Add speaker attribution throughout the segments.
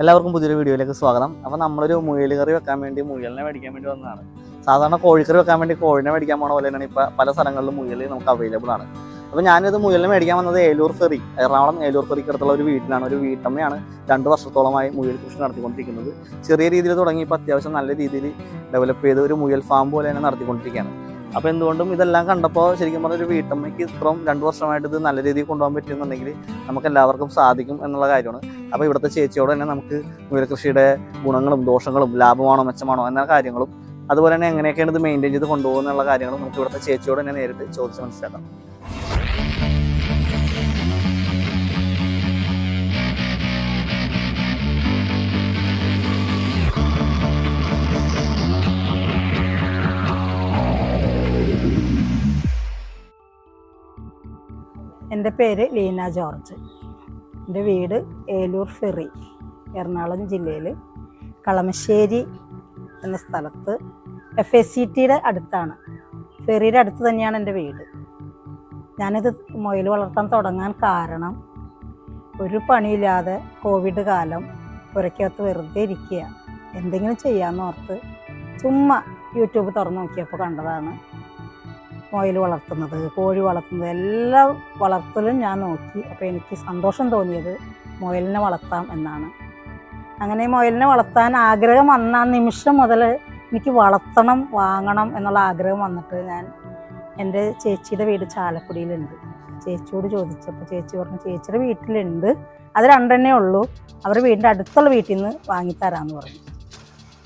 Speaker 1: എല്ലാവർക്കും പുതിയൊരു വീഡിയോയിലേക്ക് സ്വാഗതം. അപ്പോൾ നമ്മളൊരു മുയൽ കറി വെക്കാൻ വേണ്ടി മുയലിനെ മേടിക്കാൻ വേണ്ടി വന്നതാണ്. സാധാരണ കോഴിക്കറി വെക്കാൻ വേണ്ടി കോഴിനെ മേടിക്കാൻ പോണ പോലെ തന്നെയാണ് ഇപ്പോൾ പല സ്ഥലങ്ങളിലും മുയൽ നമുക്ക് അവൈലബിൾ ആണ്. അപ്പോൾ ഞാനിത് മുയലിനെ മേടിക്കാൻ വന്നത് ഏലൂർ ഫെറി എറണാകുളം ഏലൂർ ഫെറിക്ക് അടുത്തുള്ള ഒരു വീട്ടിലാണ്. ഒരു വീട്ടമ്മയാണ് രണ്ട് വർഷത്തോളമായി മുയൽ കൃഷി നടത്തിക്കൊണ്ടിരിക്കുന്നത്. ചെറിയ രീതിയിൽ തുടങ്ങി ഇപ്പോൾ അത്യാവശ്യം നല്ല രീതിയിൽ ഡെവലപ്പ് ചെയ്ത് ഒരു മുയൽ ഫാം പോലെ തന്നെ നടത്തിക്കൊണ്ടിരിക്കുകയാണ്. അപ്പോൾ എന്തുകൊണ്ടും ഇതെല്ലാം കണ്ടപ്പോൾ ശരിക്കും പറഞ്ഞ ഒരു വീട്ടമ്മയ്ക്ക് ഇത്രയും രണ്ട് വർഷമായിട്ട് ഇത് നല്ല രീതിയിൽ കൊണ്ടുപോകാൻ പറ്റുമെന്നുണ്ടെങ്കിൽ നമുക്ക് എല്ലാവർക്കും സാധിക്കും എന്നുള്ള കാര്യമാണ്. അപ്പോൾ ഇവിടുത്തെ ചേച്ചിയോട് തന്നെ നമുക്ക് മുയൽ കൃഷിയുടെ ഗുണങ്ങളും ദോഷങ്ങളും ലാഭമാണോ മെച്ചമാണോ എന്ന കാര്യങ്ങളും അതുപോലെ തന്നെ എങ്ങനെയൊക്കെയാണ് ഇത് മെയിന്റെയിൻ ചെയ്ത് കൊണ്ടുപോകുന്നുള്ള കാര്യങ്ങളും നമുക്ക് ഇവിടുത്തെ ചേച്ചിയോട് തന്നെ നേരിട്ട് ചോദിച്ച് മനസ്സിലാക്കാം.
Speaker 2: എന്റെ പേര് ലീന ജോർജ്. എന്റെ വീട് ഏലൂർ ഫെറി എറണാകുളം ജില്ലയിൽ കളമശ്ശേരി എന്ന സ്ഥലത്ത് എഫ് എസ് സി ടിയുടെ അടുത്താണ്. ഫെറിയുടെ അടുത്ത് തന്നെയാണ് എന്റെ വീട്. ഞാനിത് മുയൽ വളർത്താൻ തുടങ്ങാൻ കാരണം ഒരു പണിയില്ലാതെ കോവിഡ് കാലം പുരയ്ക്കകത്ത് വെറുതെ ഇരിക്കുക എന്തെങ്കിലും ചെയ്യാമെന്നോർത്ത് ചുമ്മാ യൂട്യൂബ് തുറന്നു നോക്കിയപ്പോൾ കണ്ടതാണ്. മുയൽ വളർത്തുന്നത് കോഴി വളർത്തുന്നത് എല്ലാ വളർത്തലും ഞാൻ നോക്കി. അപ്പോൾ എനിക്ക് സന്തോഷം തോന്നിയത് മുയലിനെ വളർത്താം എന്നാണ്. അങ്ങനെ മുയലിനെ വളർത്താൻ ആഗ്രഹം വന്ന നിമിഷം മുതൽ എനിക്ക് വളർത്തണം വാങ്ങണം എന്നുള്ള ആഗ്രഹം വന്നിട്ട് ഞാൻ എന്റെ ചേച്ചിയുടെ വീട് ചാലക്കുടിയിലുണ്ട്. ചേച്ചിയോട് ചോദിച്ചപ്പോൾ ചേച്ചി പറഞ്ഞു ചേച്ചിയുടെ വീട്ടിലുണ്ട്. അത് രണ്ടെണ്ണേ ഉള്ളൂ. അവരുടെ വീടിന്റെ അടുത്തുള്ള വീട്ടിൽ നിന്ന് വാങ്ങിത്തരാമെന്ന് പറഞ്ഞു.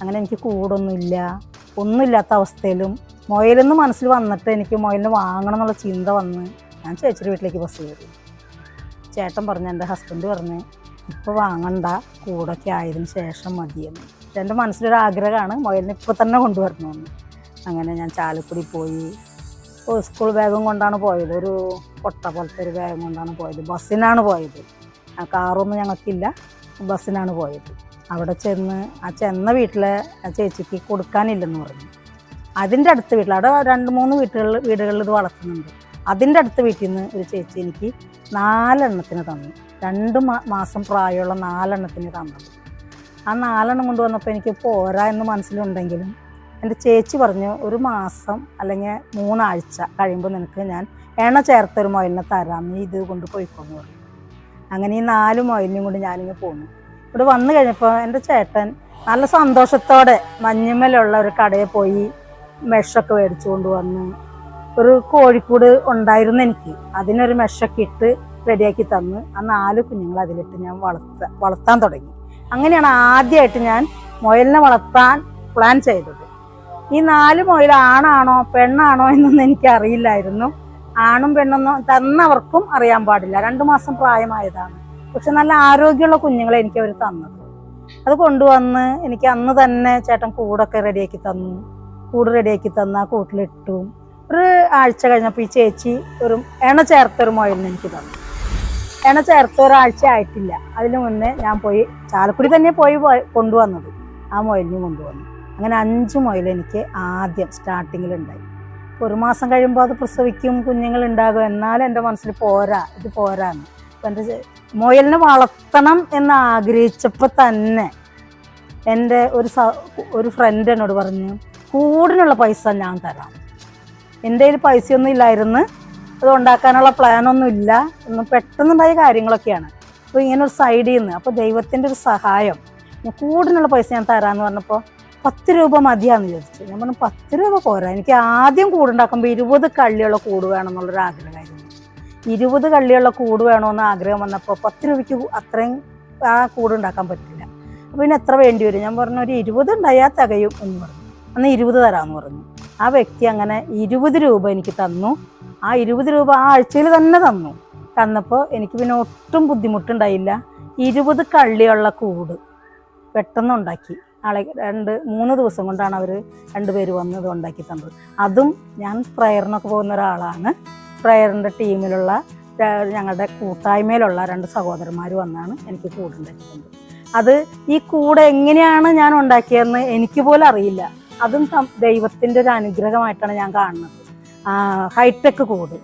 Speaker 2: അങ്ങനെ എനിക്ക് കൂടൊന്നുമില്ല. ഒന്നുമില്ലാത്ത അവസ്ഥയിലും മൊയലെന്ന് മനസ്സിൽ വന്നിട്ട് എനിക്ക് മൊയലിന് വാങ്ങണം എന്നുള്ള ചിന്ത വന്ന് ഞാൻ ചേച്ചിയുടെ വീട്ടിലേക്ക് ബസ് കയറി. ചേട്ടൻ പറഞ്ഞു എന്റെ ഹസ്ബൻഡ് പറഞ്ഞ് ഇപ്പോൾ വാങ്ങണ്ട കൂടൊക്കെ ആയതിനു ശേഷം മതിയെന്ന്. പക്ഷെ എന്റെ മനസ്സിലൊരു ആഗ്രഹമാണ് മൊയലിനെ ഇപ്പോൾ തന്നെ കൊണ്ടുവരണമെന്ന്. അങ്ങനെ ഞാൻ ചാലക്കുടി പോയി. സ്കൂൾ ബാഗും കൊണ്ടാണ് പോയത്. ഒരു പൊട്ട പോലത്തെ ഒരു ബാഗും കൊണ്ടാണ് പോയത്. ബസ്സിനാണ് പോയത്. കാറൊന്നും ഞങ്ങൾക്കില്ല. ബസ്സിനാണ് പോയത്. അവിടെ ചെന്ന് ആ ചെന്ന വീട്ടിലെ ആ ചേച്ചിക്ക് കൊടുക്കാനില്ലെന്ന് പറഞ്ഞു. അതിന്റെ അടുത്ത വീട്ടിൽ അവിടെ രണ്ട് മൂന്ന് വീട്ടുകളിൽ വീടുകളിൽ ഇത് വളർത്തുന്നുണ്ട്. അതിന്റെ അടുത്ത വീട്ടിൽ നിന്ന് ഒരു ചേച്ചി എനിക്ക് നാലെണ്ണത്തിന് തന്നു. രണ്ട് മാസം പ്രായമുള്ള നാലെണ്ണത്തിന് തന്നത് ആ നാലെണ്ണം കൊണ്ടുവന്നപ്പോൾ എനിക്ക് പോരാ എന്ന് മനസ്സിലുണ്ടെങ്കിലും എന്റെ ചേച്ചി പറഞ്ഞു ഒരു മാസം അല്ലെങ്കിൽ മൂന്നാഴ്ച കഴിയുമ്പോൾ നിനക്ക് ഞാൻ എണ്ണ ചേർത്തൊരു മൊയിലിനെ തരാം. നീ ഇത് കൊണ്ട് പോയിക്കോന്ന് പറഞ്ഞു. അങ്ങനെ ഈ നാല് മൊയിലിനെയും കൊണ്ട് ഞാനിങ്ങനെ പോന്നു. ഇവിടെ വന്നു കഴിഞ്ഞപ്പോൾ എന്റെ ചേട്ടൻ നല്ല സന്തോഷത്തോടെ മഞ്ഞുമ്മലുള്ള ഒരു കടയിൽ പോയി മെഷൊക്കെ മേടിച്ചു കൊണ്ടുവന്നു ഒരു കോഴിക്കൂട് ഉണ്ടായിരുന്നു എനിക്ക്. അതിനൊരു മെഷൊക്കെ ഇട്ട് റെഡിയാക്കി തന്ന്. ആ നാല് കുഞ്ഞുങ്ങൾ അതിലിട്ട് ഞാൻ വളർത്ത വളർത്താൻ തുടങ്ങി. അങ്ങനെയാണ് ആദ്യമായിട്ട് ഞാൻ മുയലിനെ വളർത്താൻ പ്ലാൻ ചെയ്തത്. ഈ നാല് മുയൽ ആണാണോ പെണ്ണാണോ എന്നൊന്നും എനിക്ക് അറിയില്ലായിരുന്നു ആണും പെണ്ണൊന്നും തന്നവർക്കും അറിയാൻ പാടില്ല. രണ്ടു മാസം പ്രായമായതാണ്. പക്ഷെ നല്ല ആരോഗ്യമുള്ള കുഞ്ഞുങ്ങളെ എനിക്ക് അവർ തന്നത്. അത് കൊണ്ടുവന്ന് എനിക്ക് അന്ന് തന്നെ ചേട്ടൻ കൂടൊക്കെ റെഡിയാക്കി തന്നു. കൂട് റെഡിയാക്കി തന്ന ആ കൂട്ടിലിട്ടു. ഒരു ആഴ്ച കഴിഞ്ഞപ്പോൾ ഈ ചേച്ചി ഒരു എണ ചേർത്തൊരു മുയലിന് എനിക്ക് തന്നു. എണ ചേർത്ത ഒരാഴ്ച ആയിട്ടില്ല. അതിനു മുന്നേ ഞാൻ പോയി ചാലക്കുടി തന്നെ പോയി കൊണ്ടുവന്നത്. ആ മുയലിനെ കൊണ്ടുവന്നു. അങ്ങനെ അഞ്ച് മുയൽ എനിക്ക് ആദ്യം സ്റ്റാർട്ടിങ്ങിലുണ്ടായി. ഒരു മാസം കഴിയുമ്പോൾ അത് പ്രസവിക്കും കുഞ്ഞുങ്ങൾ ഉണ്ടാകും. എന്നാലും എന്റെ മനസ്സിൽ പോരാ ഇത് പോരാന്ന്. അപ്പം എന്റെ മുയലിനെ വളർത്തണം എന്ന് ആഗ്രഹിച്ചപ്പോൾ തന്നെ എന്റെ ഒരു സ ഒരു ഫ്രണ്ട് എന്നോട് പറഞ്ഞു കൂടിനുള്ള പൈസ ഞാൻ തരാം. എന്റെ കയ്യിൽ പൈസയൊന്നും ഇല്ലായിരുന്നു. അത് ഉണ്ടാക്കാനുള്ള പ്ലാനൊന്നും ഇല്ല. ഒന്നും പെട്ടെന്നുണ്ടായ കാര്യങ്ങളൊക്കെയാണ്. അപ്പോൾ ഇങ്ങനെ ഒരു സൈഡിൽ നിന്ന് അപ്പോൾ ദൈവത്തിന്റെ ഒരു സഹായം. ഞാൻ കൂടിനുള്ള പൈസ ഞാൻ തരാമെന്ന് പറഞ്ഞപ്പോൾ പത്ത് രൂപ മതിയാന്ന് ചോദിച്ചു. ഞാൻ പറഞ്ഞു പത്ത് രൂപ പോരാ. എനിക്ക് ആദ്യം കൂടുണ്ടാക്കുമ്പോൾ ഇരുപത് കള്ളിയുള്ള കൂട് വേണം എന്നുള്ളൊരു ആഗ്രഹമായിരുന്നു. ഇരുപത് കള്ളിയുള്ള കൂട് വേണമെന്ന് ആഗ്രഹം വന്നപ്പോൾ പത്ത് രൂപയ്ക്ക് അത്രയും ആ കൂടുണ്ടാക്കാൻ പറ്റില്ല. അപ്പോൾ പിന്നെ എത്ര വേണ്ടി വരും? ഞാൻ പറഞ്ഞു ഒരു ഇരുപത് ഉണ്ടായാൽ തികയും എന്ന് പറഞ്ഞു. അന്ന് ഇരുപത് തരാമെന്ന് പറഞ്ഞു. ആ വ്യക്തി അങ്ങനെ ഇരുപത് രൂപ എനിക്ക് തന്നു. ആ ഇരുപത് രൂപ ആ ആഴ്ചയിൽ തന്നെ തന്നു. തന്നപ്പോൾ എനിക്ക് പിന്നെ ഒട്ടും ബുദ്ധിമുട്ടുണ്ടായില്ല. ഇരുപത് കള്ളിയുള്ള കൂട് പെട്ടെന്ന് ഉണ്ടാക്കി. ആളെ രണ്ട് മൂന്ന് ദിവസം കൊണ്ടാണ് അവർ രണ്ടുപേര് വന്ന് ഇത് ഉണ്ടാക്കി തന്നത്. അതും ഞാൻ പ്രയറിനൊക്കെ പോകുന്ന ഒരാളാണ്. പ്രയറിന്റെ ടീമിലുള്ള ഞങ്ങളുടെ കൂട്ടായ്മയിലുള്ള രണ്ട് സഹോദരന്മാർ വന്നാണ് എനിക്ക് കൂടുണ്ടാക്കിയത് അത് ഈ കൂട് എങ്ങനെയാണ് ഞാൻ ഉണ്ടാക്കിയതെന്ന് എനിക്ക് പോലും അറിയില്ല. അതും ദൈവത്തിന്റെ ഒരു അനുഗ്രഹമായിട്ടാണ് ഞാൻ കാണുന്നത്. ഹൈടെക് കൂട്.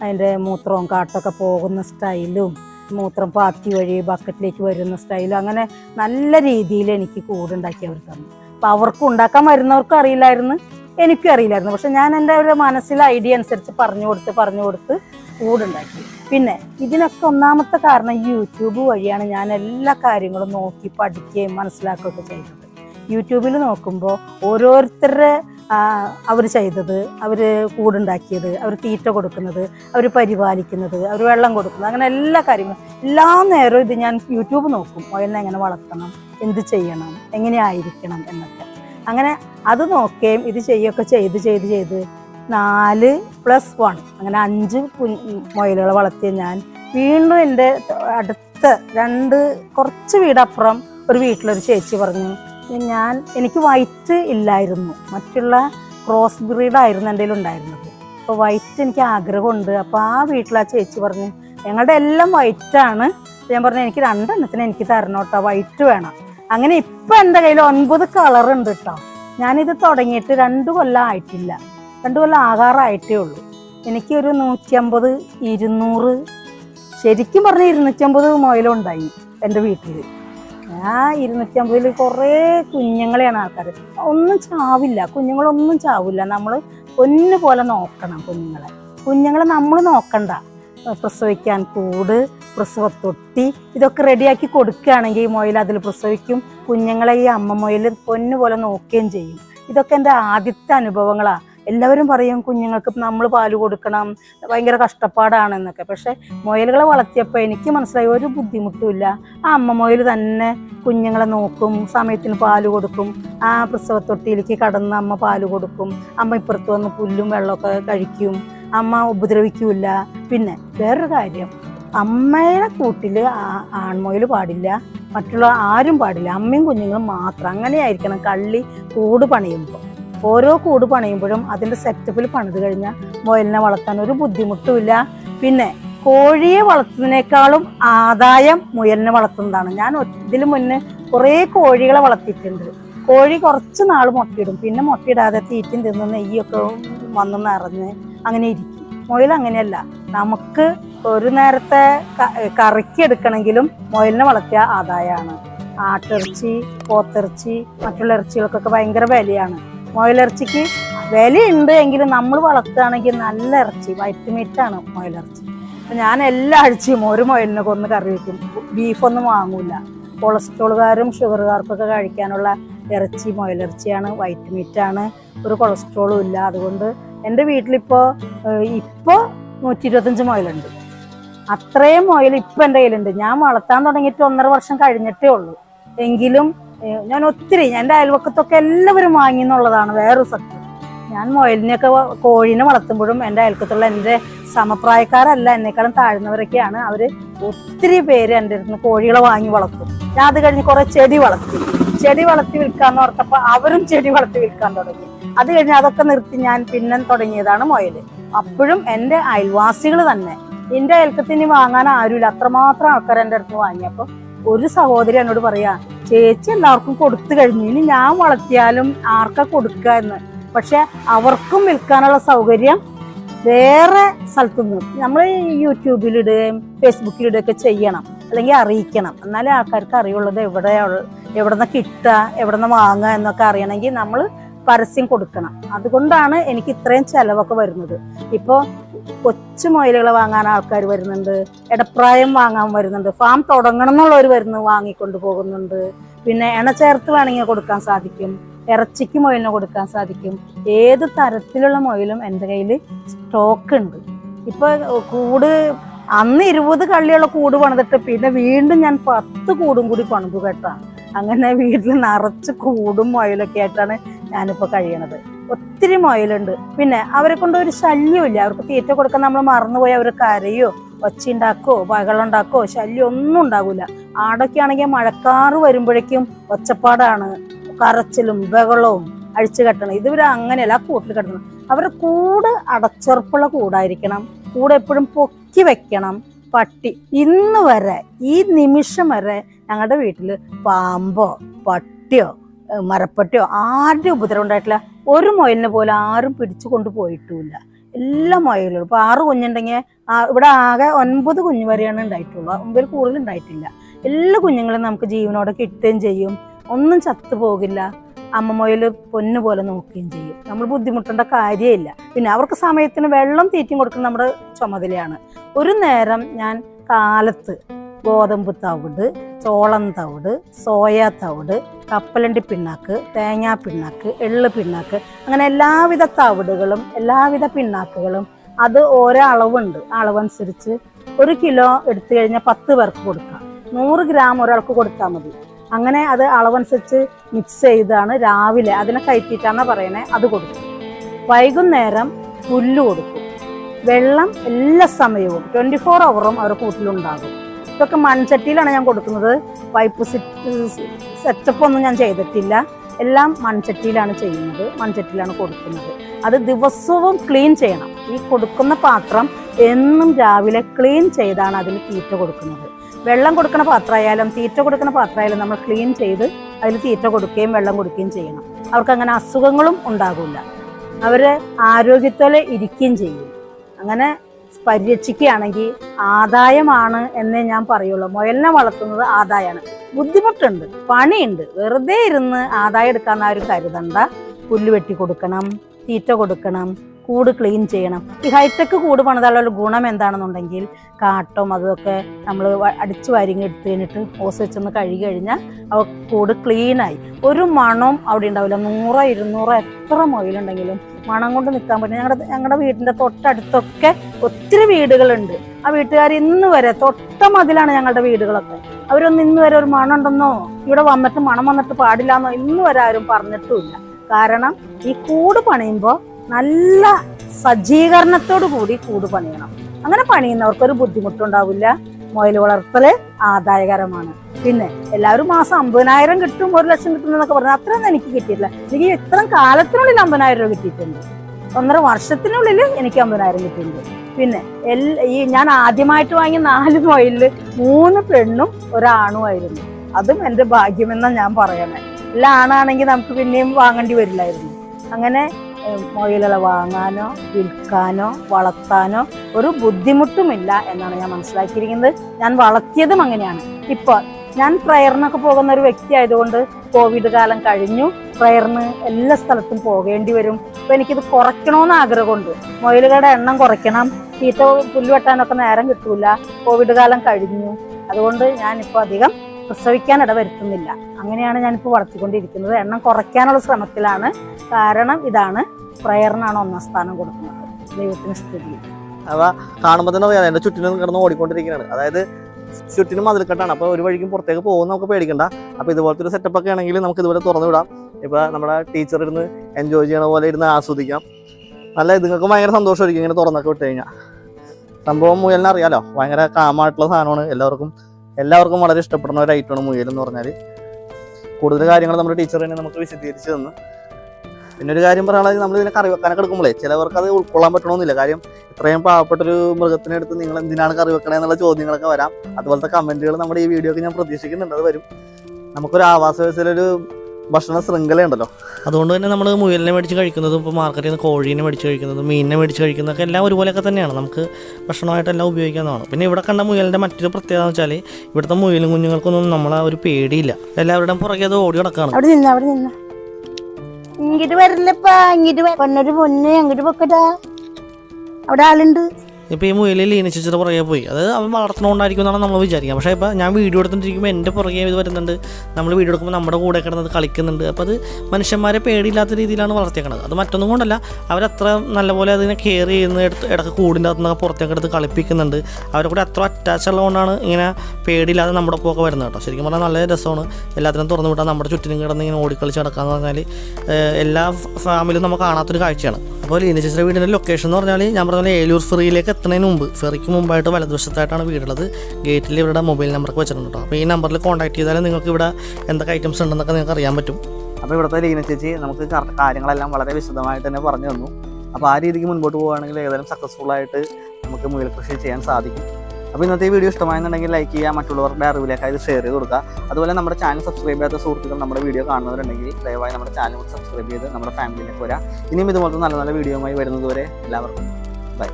Speaker 2: അതിന്റെ മൂത്രവും കാട്ടൊക്കെ പോകുന്ന സ്റ്റൈലും മൂത്രം പാത്തി വഴി ബക്കറ്റിലേക്ക് വരുന്ന സ്റ്റൈലും അങ്ങനെ നല്ല രീതിയിൽ എനിക്ക് കൂടുണ്ടാക്കി അവർ തന്നു. അപ്പം അവർക്ക് ഉണ്ടാക്കാൻ വരുന്നവർക്കും അറിയില്ലായിരുന്നു. എനിക്കും അറിയില്ലായിരുന്നു. പക്ഷെ ഞാൻ എന്റെ ഒരു മനസ്സിലെ ഐഡിയ അനുസരിച്ച് പറഞ്ഞു കൊടുത്ത് പറഞ്ഞു കൊടുത്ത് കൂടുണ്ടാക്കി. പിന്നെ ഇതിനൊക്കെ ഒന്നാമത്തെ കാരണം യൂട്യൂബ് വഴിയാണ് ഞാൻ എല്ലാ കാര്യങ്ങളും നോക്കി പഠിക്കുകയും മനസ്സിലാക്കുകയൊക്കെ ചെയ്തത്. യൂട്യൂബിൽ നോക്കുമ്പോൾ ഓരോരുത്തരുടെ അവർ ചെയ്തത് അവർ കൂടുണ്ടാക്കിയത് അവർ തീറ്റ കൊടുക്കുന്നത് അവർ പരിപാലിക്കുന്നത് അവർ വെള്ളം കൊടുക്കുന്നത് അങ്ങനെ എല്ലാ കാര്യങ്ങളും. എല്ലാ നേരവും ഇത് ഞാൻ യൂട്യൂബ് നോക്കും. മുയലിനെ എങ്ങനെ വളർത്തണം? എന്ത് ചെയ്യണം? എങ്ങനെയായിരിക്കണം? എന്നൊക്കെ. അങ്ങനെ അത് നോക്കുകയും ഇത് ചെയ്യുകയൊക്കെ ചെയ്ത് ചെയ്ത് ചെയ്ത് നാല് പ്ലസ് വൺ അങ്ങനെ അഞ്ച് മുയലുകളെ വളർത്തിയ ഞാൻ. വീണ്ടും എന്റെ അടുത്ത രണ്ട് കുറച്ച് വീടപ്പുറം ഒരു വീട്ടിലൊരു ചേച്ചി പറഞ്ഞു ഞാൻ എനിക്ക് വൈറ്റ് ഇല്ലായിരുന്നു. മറ്റുള്ള ക്രോസ് ബ്രീഡായിരുന്നു എന്റെ ഉണ്ടായിരുന്നത് അപ്പോൾ വൈറ്റ് എനിക്ക് ആഗ്രഹമുണ്ട്. അപ്പോൾ ആ വീട്ടിൽ ആ ചേച്ചി പറഞ്ഞു ഞങ്ങളുടെ എല്ലാം വൈറ്റാണ് ഞാൻ പറഞ്ഞു എനിക്ക് രണ്ടെണ്ണത്തിന് എനിക്ക് തരണം കേട്ടോ. വൈറ്റ് വേണം. അങ്ങനെ ഇപ്പൊ എന്റെ കയ്യിൽ ഒൻപത് കളർ ഉണ്ട് കേട്ടോ ഞാനിത് തുടങ്ങിയിട്ട് രണ്ടു കൊല്ലം ആയിട്ടില്ല. രണ്ടു കൊല്ലം ആകാറായിട്ടേ ഉള്ളൂ. എനിക്കൊരു നൂറ്റിയമ്പത് ഇരുന്നൂറ് ശരിക്കും പറഞ്ഞ ഇരുന്നൂറ്റമ്പത് മുയലുണ്ടായി എന്റെ വീട്ടിൽ ആ ഇരുന്നൂറ്റമ്പതിൽ കുറേ കുഞ്ഞുങ്ങളെയാണ് ആൾക്കാർ ഒന്നും ചാവില്ല. കുഞ്ഞുങ്ങളൊന്നും ചാവില്ല. നമ്മൾ പൊന്നു പോലെ നോക്കണം കുഞ്ഞുങ്ങളെ. കുഞ്ഞുങ്ങളെ നമ്മൾ നോക്കണ്ട. പ്രസവിക്കാൻ കൂട് പ്രസവത്തൊട്ടി ഇതൊക്കെ റെഡിയാക്കി കൊടുക്കുകയാണെങ്കിൽ ഈ മുയൽ അതിൽ പ്രസവിക്കും. കുഞ്ഞുങ്ങളെ ഈ അമ്മ മുയൽ പൊന്നുപോലെ നോക്കുകയും ചെയ്യും. ഇതൊക്കെ എന്റെ ആദ്യത്തെ അനുഭവങ്ങളാണ് എല്ലാവരും പറയും കുഞ്ഞുങ്ങൾക്ക് നമ്മൾ പാൽ കൊടുക്കണം ഭയങ്കര കഷ്ടപ്പാടാണെന്നൊക്കെ. പക്ഷെ മുയലുകളെ വളർത്തിയപ്പോൾ എനിക്ക് മനസ്സിലായി ഒരു ബുദ്ധിമുട്ടുമില്ല ആ അമ്മ മുയൽ തന്നെ കുഞ്ഞുങ്ങളെ നോക്കും സമയത്തിന് പാൽ കൊടുക്കും. ആ പ്രസവത്തൊട്ടിയിലേക്ക് കടന്ന് അമ്മ പാൽ കൊടുക്കും. അമ്മ ഇപ്പുറത്ത് വന്ന് പുല്ലും വെള്ളമൊക്കെ കഴിക്കും. അമ്മ ഉപദ്രവിക്കൂല പിന്നെ വേറൊരു കാര്യം. അമ്മയുടെ കൂട്ടിൽ ആൺമൊയിൽ പാടില്ല മറ്റുള്ള ആരും പാടില്ല അമ്മയും കുഞ്ഞുങ്ങളും മാത്രം. അങ്ങനെയായിരിക്കണം കള്ളി കൂട് പണിയുമ്പോൾ ഓരോ കൂട് പണിയുമ്പോഴും അതിന്റെ സെറ്റപ്പിൽ പണിത് കഴിഞ്ഞാൽ മുയലിനെ വളർത്താൻ ഒരു ബുദ്ധിമുട്ടുമില്ല പിന്നെ കോഴിയെ വളർത്തുന്നതിനേക്കാളും ആദായം മുയലിനെ വളർത്തുന്നതാണ്. ഞാൻ ഇതിന് മുന്നേ കുറേ കോഴികളെ വളർത്തിയിട്ടുണ്ട്. കോഴി കുറച്ച് നാൾ മുട്ടയിടും. പിന്നെ മുട്ടയിടാതെ തീറ്റയും തിന്ന് നെയ്യൊക്കെ വന്ന് നിറഞ്ഞ് അങ്ങനെ ഇരിക്കും. മുയൽ അങ്ങനെയല്ല. നമുക്ക് ഒരു നേരത്തെ കറിക്ക് എടുക്കണമെങ്കിലും മുയലിനെ വളർത്തിയ ആദായമാണ് ആട്ടിറച്ചി പോത്തിറച്ചി മറ്റുള്ള ഇറച്ചികൾക്കൊക്കെ ഭയങ്കര വിലയാണ്. മുയലിറച്ചിക്ക് വിലയുണ്ട് എങ്കിലും നമ്മൾ വളർത്തുകയാണെങ്കിൽ നല്ല ഇറച്ചി വൈറ്റ് മീറ്റാണ് മുയലിറച്ചി അപ്പം ഞാൻ എല്ലാ ആഴ്ചയും ഒരു മുയലിനെ കൊന്ന് കറി വയ്ക്കും ബീഫൊന്നും വാങ്ങൂല. കൊളസ്ട്രോളുകാരും ഷുഗറുകാർക്കൊക്കെ കഴിക്കാനുള്ള ഇറച്ചി മുയലിറച്ചിയാണ് വൈറ്റ് മീറ്റാണ് ഒരു കൊളസ്ട്രോളും ഇല്ല. അതുകൊണ്ട് എന്റെ വീട്ടിലിപ്പോൾ ഇപ്പോൾ നൂറ്റി ഇരുപത്തഞ്ച് മുയലുണ്ട്. അത്രയും മുയൽ ഇപ്പം എന്റെ കയ്യിലുണ്ട്. ഞാൻ വളർത്താൻ തുടങ്ങിയിട്ട് ഒന്നര വർഷം കഴിഞ്ഞിട്ടേ ഉള്ളൂ. എങ്കിലും ഞാൻ ഒത്തിരി എന്റെ അയൽവക്കത്തൊക്കെ എല്ലാവരും വാങ്ങി എന്നുള്ളതാണ് വേറൊരു സത്യം. ഞാൻ മുയലിനെയൊക്കെ കോഴിനെ വളർത്തുമ്പോഴും എന്റെ അയൽക്കത്തുള്ള എന്റെ സമപ്രായക്കാരല്ല എന്നെക്കാളും താഴ്ന്നവരൊക്കെയാണ് അവർ ഒത്തിരി പേര് എന്റെ അടുത്ത് കോഴികളെ വാങ്ങി വളർത്തും. ഞാൻ അത് കഴിഞ്ഞ് കുറെ ചെടി വളർത്തി. ചെടി വളർത്തി വിൽക്കാന്ന് ഓർത്തപ്പോൾ അവരും ചെടി വളർത്തി വിൽക്കാൻ തുടങ്ങി. അത് കഴിഞ്ഞ് അതൊക്കെ നിർത്തി ഞാൻ പിന്നെ തുടങ്ങിയതാണ് മുയൽ അപ്പോഴും എന്റെ അയൽവാസികൾ തന്നെ എന്റെ അയൽക്കത്തിന് വാങ്ങാൻ ആരുമില്ല. അത്രമാത്രം ആൾക്കാർ എന്റെ അടുത്ത് വാങ്ങിയപ്പോൾ ഒരു സഹോദരി എന്നോട് പറയാ ചേച്ചി എല്ലാവർക്കും കൊടുത്തു കഴിഞ്ഞു. ഇനി ഞാൻ വളർത്തിയാലും ആർക്ക കൊടുക്കുക എന്ന്. പക്ഷെ അവർക്കും വിൽക്കാനുള്ള സൗകര്യം വേറെ സ്ഥലത്തുനിന്ന് നമ്മൾ യൂട്യൂബിലിടുകയും ഫേസ്ബുക്കിലിടുകയൊക്കെ ചെയ്യണം അല്ലെങ്കിൽ അറിയിക്കണം. എന്നാലേ ആൾക്കാർക്ക് അറിയുള്ളത് എവിടെ എവിടെ നിന്ന് കിട്ടുക എവിടെ നിന്ന് വാങ്ങുക എന്നൊക്കെ അറിയണമെങ്കിൽ നമ്മൾ പരസ്യം കൊടുക്കണം. അതുകൊണ്ടാണ് എനിക്ക് ഇത്രയും ചെലവൊക്കെ വരുന്നത്. ഇപ്പോൾ കൊച്ചു മുയലുകളെ വാങ്ങാൻ ആൾക്കാർ വരുന്നുണ്ട്. ഇടപ്രായം വാങ്ങാൻ വരുന്നുണ്ട്. ഫാം തുടങ്ങണം എന്നുള്ളവർ വരുന്നു വാങ്ങിക്കൊണ്ട് പോകുന്നുണ്ട്. പിന്നെ എണ ചേർത്ത് വേണമെങ്കിൽ കൊടുക്കാൻ സാധിക്കും. ഇറച്ചിക്ക് മൊയിലിനെ കൊടുക്കാൻ സാധിക്കും. ഏത് തരത്തിലുള്ള മുയലും എന്റെ കയ്യിൽ സ്റ്റോക്ക് ഉണ്ട്. ഇപ്പോൾ കൂട് അന്ന് ഇരുപത് കള്ളിയുള്ള കൂട് പണിതിട്ട് പിന്നെ വീണ്ടും ഞാൻ പത്ത് കൂടും കൂടി പണിതു കേട്ടാ അങ്ങനെ വീട്ടിൽ നിറച്ച് കൂടും മുയലൊക്കെ ആയിട്ടാണ് ഞാനിപ്പോൾ കഴിയണത്. ഒത്തിരി മുയലുണ്ട് പിന്നെ അവരെ കൊണ്ട് ഒരു ശല്യമില്ല അവർക്ക് തീറ്റ കൊടുക്കാൻ നമ്മൾ മറന്നുപോയി അവർ കരയോ ഒച്ചയുണ്ടാക്കോ ബഹളുണ്ടാക്കോ ശല്യം ഒന്നും ഉണ്ടാകില്ല ആടൊക്കെ ആണെങ്കിൽ മഴക്കാറ് വരുമ്പോഴേക്കും ഒച്ചപ്പാടാണ് കരച്ചിലും ബഹളവും അഴിച്ചു കെട്ടണം. ഇതുവരെ അങ്ങനെയല്ല ആ കൂട്ടിൽ കെട്ടണം അവരുടെ കൂട് അടച്ചുറപ്പുള്ള കൂടായിരിക്കണം. കൂടെ എപ്പോഴും പൊക്കി വെക്കണം പട്ടി. ഇന്ന് വരെ ഈ നിമിഷം വരെ ഞങ്ങളുടെ വീട്ടിൽ പാമ്പോ പട്ടിയോ മരപ്പട്ടിയോ ആരുടെ ഉപദ്രവം ഉണ്ടായിട്ടില്ല. ഒരു മുയലിനെ പോലെ ആരും പിടിച്ചു കൊണ്ടുപോയിട്ടുമില്ല എല്ലാ മുയലും ഇപ്പോൾ ആറ് കുഞ്ഞുണ്ടെങ്കിൽ ഇവിടെ ആകെ ഒൻപത് കുഞ്ഞ് വരെയാണ് ഉണ്ടായിട്ടുള്ളൂ. ഒമ്പതിൽ കൂടുതൽ ഉണ്ടായിട്ടില്ല. എല്ലാ കുഞ്ഞുങ്ങളും നമുക്ക് ജീവനോടെ കിട്ടുകയും ചെയ്യും. ഒന്നും ചത്തു പോകില്ല. അമ്മ മുയൽ പൊന്നു പോലെ നോക്കുകയും ചെയ്യും. നമ്മൾ ബുദ്ധിമുട്ടേണ്ട കാര്യമില്ല. പിന്നെ അവർക്ക് സമയത്തിന് വെള്ളം തീറ്റും കൊടുക്കുന്ന നമ്മുടെ ചുമതലയാണ്. ഒരു നേരം ഞാൻ കാലത്ത് ഗോതമ്പ് തവിട് ചോളം തവിട് സോയ തവിട് കപ്പലണ്ടി പിണ്ണാക്ക് തേങ്ങാ പിണ്ണാക്ക് എള്ള് പിണ്ണാക്ക് അങ്ങനെ എല്ലാവിധ തവിടുകളും എല്ലാവിധ പിണ്ണാക്കുകളും അത് ഓരോ അളവുണ്ട്. അളവനുസരിച്ച് ഒരു കിലോ എടുത്തു കഴിഞ്ഞാൽ പത്ത് പേർക്ക് കൊടുക്കാം. നൂറ് ഗ്രാം ഒരാൾക്ക് കൊടുത്താൽ മതി. അങ്ങനെ അത് അളവനുസരിച്ച് മിക്സ് ചെയ്താണ് രാവിലെ. അതിനെ കയറ്റിയിട്ടാണ് പറയണേ അത് കൊടുക്കും. വൈകുന്നേരം പുല്ല് കൊടുക്കും. വെള്ളം എല്ലാ സമയവും ട്വന്റി ഫോർ അവറും അവരുടെ കൂട്ടിലുണ്ടാകും. ഇതൊക്കെ മൺചട്ടിയിലാണ് ഞാൻ കൊടുക്കുന്നത്. പൈപ്പ് സെറ്റപ്പ് ഒന്നും ഞാൻ ചെയ്തിട്ടില്ല. എല്ലാം മൺചട്ടിയിലാണ് ചെയ്യുന്നത്. മൺചട്ടിയിലാണ് കൊടുക്കുന്നത്. അത് ദിവസവും ക്ലീൻ ചെയ്യണം. ഈ കൊടുക്കുന്ന പാത്രം എന്നും രാവിലെ ക്ലീൻ ചെയ്താണ് അതിന് തീറ്റ കൊടുക്കുന്നത്. വെള്ളം കൊടുക്കുന്ന പാത്രമായാലും തീറ്റ കൊടുക്കുന്ന പാത്രമായാലും നമ്മൾ ക്ലീൻ ചെയ്ത് അതിൽ തീറ്റ കൊടുക്കുകയും വെള്ളം കൊടുക്കുകയും ചെയ്യണം. അവർക്ക് അങ്ങനെ അസുഖങ്ങളും ഉണ്ടാകില്ല അവർ ആരോഗ്യത്തോടെ ഇരിക്കുകയും ചെയ്യും. അങ്ങനെ പരിരക്ഷിക്കുകയാണെങ്കിൽ ആദായമാണ് എന്നേ ഞാൻ പറയുള്ളൂ. മുയലിനെ വളർത്തുന്നത് ആദായമാണ് ബുദ്ധിമുട്ടുണ്ട്. പണിയുണ്ട്. വെറുതെ ഇരുന്ന് ആദായം എടുക്കാൻ ആരും കരുതണ്ട. പുല്ല് വെട്ടി കൊടുക്കണം. തീറ്റ കൊടുക്കണം. കൂട് ക്ലീൻ ചെയ്യണം. ഈ ഹൈടെക് കൂട് പണിതാലുള്ള ഗുണം എന്താണെന്നുണ്ടെങ്കിൽ കാട്ടും അതൊക്കെ നമ്മൾ അടിച്ചു വാരിങ്ങി എടുത്തു കഴിഞ്ഞിട്ട് ഓസ് വെച്ചൊന്ന് കഴുകി കഴിഞ്ഞാൽ അവ കൂട് ക്ലീനായി ഒരു മണവും അവിടെ ഉണ്ടാവില്ല. നൂറോ ഇരുന്നൂറോ എത്ര മൊയിലുണ്ടെങ്കിലും മണം കൊണ്ട് നിൽക്കാൻ പറ്റും ഞങ്ങളുടെ ഞങ്ങളുടെ വീടിന്റെ തൊട്ടടുത്തൊക്കെ ഒത്തിരി വീടുകളുണ്ട്. ആ വീട്ടുകാർ ഇന്ന് വരെ തൊട്ട മതിലാണ് ഞങ്ങളുടെ വീടുകളൊക്കെ. അവരൊന്നും ഇന്ന് വരെ ഒരു മണം ഉണ്ടെന്നോ ഇവിടെ വന്നിട്ട് മണം വന്നിട്ട് പാടില്ലാന്നോ ഇന്ന് വരെ ആരും പറഞ്ഞിട്ടുമില്ല. കാരണം ഈ കൂട് പണിയുമ്പോൾ നല്ല സജ്ജീകരണത്തോടു കൂടി കൂട് പണിയണം. അങ്ങനെ പണിയുന്നവർക്ക് ഒരു ബുദ്ധിമുട്ടുണ്ടാവില്ല. മുയൽ വളർത്തൽ ആദായകരമാണ്. പിന്നെ എല്ലാവരും മാസം അമ്പതിനായിരം കിട്ടും ഒരു ലക്ഷം കിട്ടും എന്നൊക്കെ പറഞ്ഞാൽ അത്രയൊന്നും എനിക്ക് കിട്ടിയിട്ടില്ല. എനിക്ക് ഇത്രയും കാലത്തിനുള്ളിൽ അമ്പതിനായിരം രൂപ കിട്ടിയിട്ടുണ്ട്. ഒന്നര വർഷത്തിനുള്ളിൽ എനിക്ക് അമ്പതിനായിരം കിട്ടിയിട്ടുണ്ട്. പിന്നെ ഈ ഞാൻ ആദ്യമായിട്ട് വാങ്ങിയ നാല് മൊയിലിൽ മൂന്ന് പെണ്ണും ഒരാണുമായിരുന്നു അതും എന്റെ ഭാഗ്യമെന്നാണ് ഞാൻ പറയണേ. എല്ലാ ആണാണെങ്കിൽ നമുക്ക് പിന്നെയും വാങ്ങേണ്ടി വരില്ലായിരുന്നു. അങ്ങനെ മുയലുകളെ വിൽക്കാനോ വളർത്താനോ ഒരു ബുദ്ധിമുട്ടുമില്ല എന്നാണ് ഞാൻ മനസ്സിലാക്കിയിരിക്കുന്നത്. ഞാൻ വളർത്തിയതും അങ്ങനെയാണ്. ഇപ്പോൾ ഞാൻ പ്രയറിനൊക്കെ പോകുന്ന ഒരു വ്യക്തി ആയതുകൊണ്ട് കോവിഡ് കാലം കഴിഞ്ഞു. പ്രയറിന് എല്ലാ സ്ഥലത്തും പോകേണ്ടി വരും. അപ്പൊ എനിക്കിത് കുറയ്ക്കണമെന്ന് ആഗ്രഹമുണ്ട്. മുയലുകളുടെ എണ്ണം കുറയ്ക്കണം. തീറ്റ പുല്ലുവെട്ടാനൊക്കെ നേരം കിട്ടൂല. കോവിഡ് കാലം കഴിഞ്ഞു. അതുകൊണ്ട് ഞാനിപ്പോൾ അധികം പ്രസവിക്കാൻ ഇടവരുത്തുന്നില്ല. അങ്ങനെയാണ് ഞാനിപ്പോൾ വളർത്തിക്കൊണ്ടിരിക്കുന്നത്. എണ്ണം കുറയ്ക്കാനുള്ള ശ്രമത്തിലാണ്. കാരണം ഇതാണ് പ്രയറിനാണ് ഒന്നാം സ്ഥാനം കൊടുക്കുന്നത്. ദൈവത്തിന് സ്തുതി.
Speaker 1: അവ കാണുമ്പോൾ തന്നെ അറിയാം. എന്റെ ചുറ്റിനും കിടന്ന് ഓടിക്കൊണ്ടിരിക്കുകയാണ്. അതായത് ചുറ്റിനും മതിൽക്കെട്ടാണ്. അപ്പോൾ ഒരു വഴിക്കും പുറത്തേക്ക് പോകും നമുക്ക് പേടിക്കണ്ട. അപ്പോൾ ഇതുപോലത്തെ ഒരു സെറ്റപ്പ് ഒക്കെ ആണെങ്കിൽ നമുക്ക് ഇതുപോലെ തുറന്നു വിടാം. ഇപ്പോൾ നമ്മുടെ ടീച്ചർ ഇരുന്ന് എൻജോയ് ചെയ്യണ പോലെ ഇരുന്ന് ആസ്വദിക്കാം. നല്ല ഇതുങ്ങൾക്ക് ഭയങ്കര സന്തോഷമായിരിക്കും ഇങ്ങനെ തുറന്നൊക്കെ വിട്ട് കഴിഞ്ഞാൽ സംഭവം മുയലിനെ അറിയാലോ? ഭയങ്കര കാമായിട്ടുള്ള സാധനമാണ്. എല്ലാവർക്കും എല്ലാവർക്കും വളരെ ഇഷ്ടപ്പെടുന്ന ഒരു ഐറ്റമാണ് മുയൽ എന്ന് പറഞ്ഞാൽ കൂടുതൽ കാര്യങ്ങൾ നമ്മുടെ ടീച്ചർ തന്നെ നമുക്ക് വിശദീകരിച്ച് തന്നു. പിന്നെ ഒരു കാര്യം പറയുകയാണെങ്കിൽ നമ്മൾ ഇതിനെ കറി വെക്കാനൊക്കെ എടുക്കുമ്പോഴേ ചിലവർക്ക് അത് ഉൾക്കൊള്ളാൻ പറ്റണമെന്നില്ല കാര്യം ഇത്രയും പാവപ്പെട്ടൊരു മൃഗത്തിനെ എടുത്ത് നിങ്ങൾ എന്തിനാണ് കറി വെക്കണേ എന്നുള്ള ചോദ്യങ്ങളൊക്കെ വരാം. അതുപോലത്തെ കമന്റുകൾ നമ്മുടെ ഈ വീഡിയോക്ക് ഞാൻ പ്രതീക്ഷിക്കുന്നുണ്ട്. അത് വരും. നമുക്കൊരു ആവാസ വ്യവസ്ഥയിലൊരു ഭക്ഷണ ശൃംഖല ഉണ്ടല്ലോ അതുകൊണ്ട് തന്നെ നമ്മൾ മുയലിനെ മേടിച്ച് കഴിക്കുന്നതും ഇപ്പോൾ മാർക്കറ്റിൽ നിന്ന് കോഴീനെ മേടിച്ച് കഴിക്കുന്നതും മീനിനെ മേടിച്ച് കഴിക്കുന്നതൊക്കെ എല്ലാം ഒരുപോലെയൊക്കെ തന്നെയാണ്. നമുക്ക് ഭക്ഷണമായിട്ടെല്ലാം ഉപയോഗിക്കാവുന്നതാണ്. പിന്നെ ഇവിടെ കണ്ട മുയലിന്റെ മറ്റൊരു പ്രത്യേകത എന്ന് വെച്ചാൽ ഇവിടുത്തെ മുയലും കുഞ്ഞുങ്ങൾക്കൊന്നും നമ്മളെ ഒരു പേടിയില്ല. എല്ലാവരുടെയും പുറകെ അത് ഓടി നടക്കുകയാണ്
Speaker 2: അവിടെ നിന്ന് അവിടെ നിന്ന്. ഇങ്ങോട്ട് വരില്ലപ്പാ ഇങ്ങോട്ട് പൊന്നൊരു പൊന്നെ അങ്ങോട്ട് പൊക്കട്ടാ. അവിടെ ആളുണ്ട്.
Speaker 1: ഇപ്പോൾ ഈ മുയൽ ലീനിച്ചിട്ട് പുറകെ പോയി. അത് അവൻ വളർത്തണോണ്ടായിരിക്കും എന്നാണ് നമ്മൾ വിചാരിക്കുക. പക്ഷേ ഇപ്പോൾ ഞാൻ വീഡിയോ എടുത്തിട്ടിരിക്കുമ്പോൾ എന്റെ പുറകെ ഇത് വരുന്നുണ്ട്. നമ്മൾ വീഡിയോ എടുക്കുമ്പോൾ നമ്മുടെ കൂടെ കിടന്നത് കളിക്കുന്നുണ്ട്. അപ്പോൾ അത് മനുഷ്യന്മാരെ പേടിയില്ലാത്ത രീതിയിലാണ് വളർത്തിയേക്കുന്നത് അത് മറ്റൊന്നും കൊണ്ടല്ല അവരത്ര നല്ലപോലെ അതിനെ കെയർ ചെയ്യുന്ന എടുത്ത് ഇടയ്ക്ക് കൂടിന്റെ അകത്ത് നിന്നൊക്കെ പുറത്തേക്ക് എടുത്ത് കളിപ്പിക്കുന്നുണ്ട്. അവരെ കൂടെ അത്ര അറ്റാച്ച് ഉള്ളതുകൊണ്ടാണ് ഇങ്ങനെ പേടിയില്ലാതെ നമ്മുടെ ഒപ്പമൊക്കെ വരുന്നത് കേട്ടോ. ശരിക്കും പറഞ്ഞാൽ നല്ല രസമാണ്. എല്ലാത്തിനും തുറന്നു വിട്ടാൽ നമ്മുടെ ചുറ്റിനും കിടന്ന് ഇങ്ങനെ ഓടിക്കളിച്ച് നടക്കാന്ന് പറഞ്ഞാൽ എല്ലാ ഫാമിലും നമുക്ക് കാണാത്തൊരു കാഴ്ചയാണ്. അപ്പോൾ ലീനച്ചിച്ചിയുടെ വീടിന്റെ ലൊക്കേഷൻ എന്ന് പറഞ്ഞാൽ ഞാൻ പറഞ്ഞ ഏലൂർ ഫെറിയിലേക്ക് എത്തുന്നതിന് മുമ്പ് ഫെറിക്ക് മുമ്പായിട്ട് വലതുവശത്തായിട്ടാണ് വീടുള്ളത്. ഗേറ്റിൽ ഇവരുടെ മൊബൈൽ നമ്പറൊക്കെ വെച്ചിട്ടുണ്ട് അപ്പോൾ ഈ നമ്പറിൽ കോൺടാക്ട് ചെയ്താൽ നിങ്ങൾക്ക് ഇവിടെ എന്തൊക്കെ ഐറ്റംസ് ഉണ്ടെന്നൊക്കെ നിങ്ങൾക്ക് അറിയാൻ പറ്റും. അപ്പോൾ ഇവിടുത്തെ ലീന ചേച്ചി നമുക്ക് കാര്യങ്ങളെല്ലാം വളരെ വിശദമായിട്ട് തന്നെ പറഞ്ഞു തന്നു. അപ്പോൾ ആ രീതിക്ക് മുൻപോട്ട് പോവുകയാണെങ്കിൽ ഏതായാലും സക്സസ്ഫുൾ ആയിട്ട് നമുക്ക് മുയൽ കൃഷി ചെയ്യാൻ സാധിക്കും. അപ്പോൾ ഇന്നത്തെ വീഡിയോ ഇഷ്ടമായെന്നുണ്ടെങ്കിൽ ലൈക്ക് ചെയ്യുക മറ്റുള്ളവരുടെ അറിവിലേക്ക് ഇത് ഷെയർ ചെയ്ത് കൊടുക്കുക. അതുപോലെ നമ്മുടെ ചാനൽ സബ്സ്ക്രൈബ് ചെയ്യാത്ത സുഹൃത്തുക്കൾ നമ്മുടെ വീഡിയോ കാണുന്നവരുണ്ടെങ്കിൽ ദയവായി നമ്മുടെ ചാനൽ സബ്സ്ക്രൈബ് ചെയ്ത് നമ്മുടെ ഫാമിലിയിലേക്ക് വരാം ഇനിയും ഇതുപോലത്തെ നല്ല നല്ല വീഡിയോയുമായി വരുന്നതുവരെ എല്ലാവർക്കും